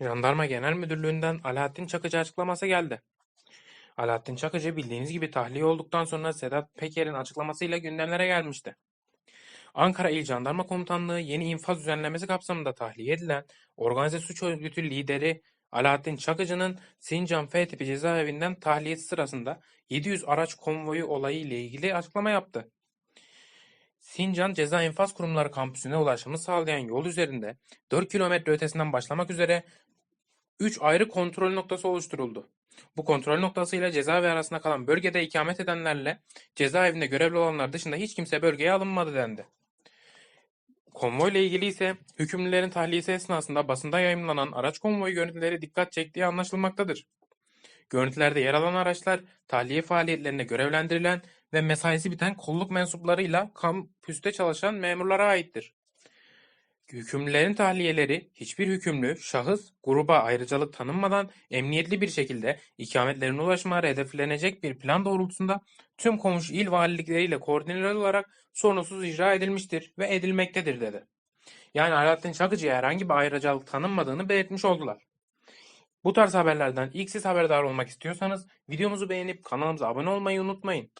Jandarma Genel Müdürlüğü'nden Alaaddin Çakıcı açıklaması geldi. Alaaddin Çakıcı bildiğiniz gibi tahliye olduktan sonra Sedat Peker'in açıklamasıyla gündemlere gelmişti. Ankara İl Jandarma Komutanlığı yeni infaz düzenlemesi kapsamında tahliye edilen organize suç örgütü lideri Alaaddin Çakıcı'nın Sincan F tipi cezaevinden tahliyesi sırasında 700 araç konvoyu olayı ile ilgili açıklama yaptı. Sincan Ceza İnfaz Kurumları kampüsüne ulaşımı sağlayan yol üzerinde 4 kilometre ötesinden başlamak üzere 3 ayrı kontrol noktası oluşturuldu. Bu kontrol noktasıyla cezaevi arasında kalan bölgede ikamet edenlerle cezaevinde görevli olanlar dışında hiç kimse bölgeye alınmadı dendi. Konvoy ile ilgili ise hükümlülerin tahliyesi esnasında basında yayımlanan araç konvoyu görüntüleri dikkat çektiği anlaşılmaktadır. Görüntülerde yer alan araçlar tahliye faaliyetlerinde görevlendirilen ve mesaisi biten kolluk mensuplarıyla kampüste çalışan memurlara aittir. Hükümlülerin tahliyeleri hiçbir hükümlü, şahıs, gruba ayrıcalık tanınmadan emniyetli bir şekilde ikametlerine ulaşmaları hedeflenecek bir plan doğrultusunda tüm komşu il valilikleriyle koordineli olarak sorunsuz icra edilmiştir ve edilmektedir dedi. Yani Alaaddin Çakıcı'ya herhangi bir ayrıcalık tanınmadığını belirtmiş oldular. Bu tarz haberlerden ilk siz haberdar olmak istiyorsanız videomuzu beğenip kanalımıza abone olmayı unutmayın.